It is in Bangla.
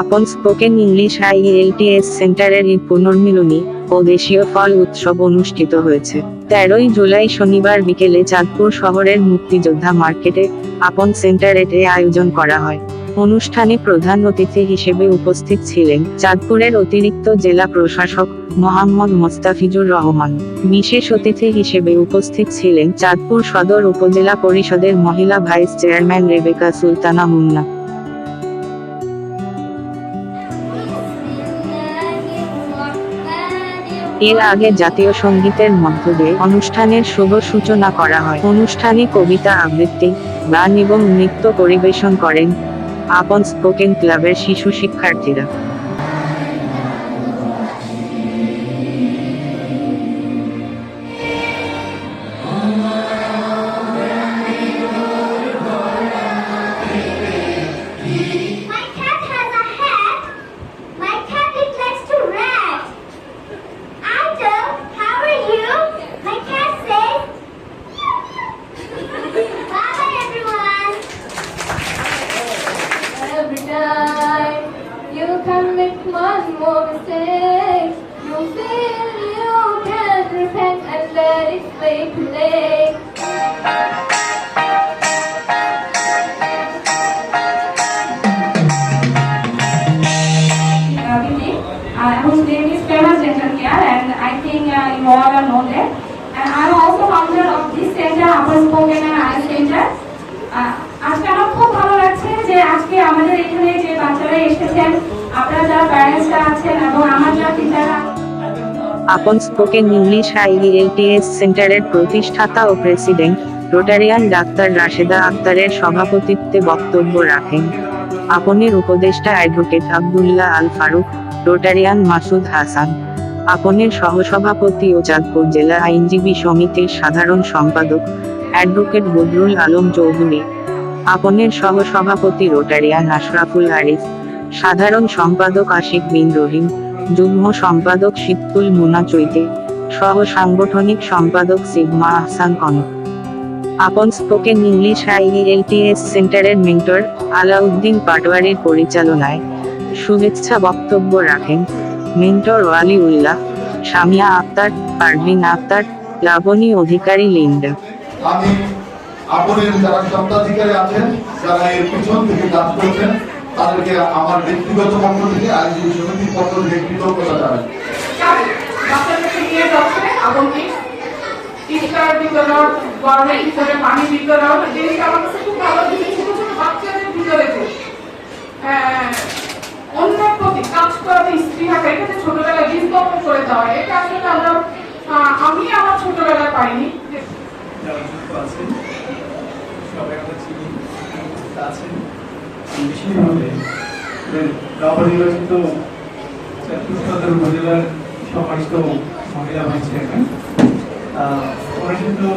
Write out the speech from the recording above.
আপন স্পোকেন ইংলিশ আইএলটিএস সেন্টারের এই পুনর্মিলনী ও দেশীয় ফল উৎসব অনুষ্ঠিত হয়েছে। তেরোই জুলাই শনিবার বিকেলে চাঁদপুর শহরের মুক্তিযোদ্ধা মার্কেটে আপন সেন্টারে আয়োজন করা হয়। অনুষ্ঠানে প্রধান অতিথি হিসেবে উপস্থিত ছিলেন চাঁদপুরের অতিরিক্ত জেলা প্রশাসক মোহাম্মদ মোস্তাফিজুর রহমান। বিশেষ অতিথি হিসেবে উপস্থিত ছিলেন চাঁদপুর সদর উপজেলা পরিষদের মহিলা ভাইস চেয়ারম্যান রেবেকা সুলতানা মুন্না। এর আগে জাতীয় সঙ্গীতের মধ্য দিয়ে অনুষ্ঠানের শুভ সূচনা করা হয়। অনুষ্ঠানে কবিতা আবৃত্তি, গান এবং নৃত্য পরিবেশন করেন আপন স্পোকেন ক্লাবের শিশু শিক্ষার্থীরা। One more mistake, you feel you can repent and let it fade today. Apon spoken English IELTS সেন্টারের প্রতিষ্ঠাতা ও প্রেসিডেন্ট, রোটারিয়ান ডাক্তার রাশেদা আক্তারের সভাপতিত্বে বক্তব্য রাখেন। আপনের উপদেষ্টা অ্যাডভোকেট আব্দুল্লাহ আল ফারুক, রোটারিয়ান মাসুদ হাসান। আপনের সহসভাপতি ও চাঁদপুর জেলা আইনজীবী সমিতির সাধারণ সম্পাদক, অ্যাডভোকেট বদরুল আলম চৌধুরী। আপনের সহসভাপতি রোটারিয়ান আশরাফুল আরিফ। সাধারণ সম্পাদক আশিক বিন রহিম, যুগ্ম সম্পাদক শীতকুল মুনা চৈতে, সহ সাংগঠনিক সম্পাদক Sigma Ahsan Kanak Apon spoken English IELTS সেন্টারের মেন্টর আলাউদ্দিন পাটোয়ারির পরিচালনায় শুভেচ্ছা বক্তব্য রাখেন মেন্টর ওয়ালি উল্লাহ, সামিয়া আক্তার, পারভিন আক্তার, লাবণী অধিকারী লিন্ডা। আমি আপনের যারা স্বত্বাধিকারী আছেন, যারা এর পিছন থেকে কাজ করছেন তাদেরকে আমার ব্যক্তিগত পক্ষ থেকে আইনজীবী সমিতির পক্ষ থেকে কৃতজ্ঞতা জানাই। অন্যের প্রতি কাজ এটাতে ছোটবেলায় করে দেওয়া এটা আসলে আমরা আমি আমার ছোটবেলায় পাইনি। যে- যারা যুক্ত আছেন সবাই আমরা চিনি আছেন। বিশেষভাবে নবনির্বাচিত চাঁদপুর সদর উপজেলার সম্মানিত মহিলা হয়েছে এখানে ওরা কিন্তু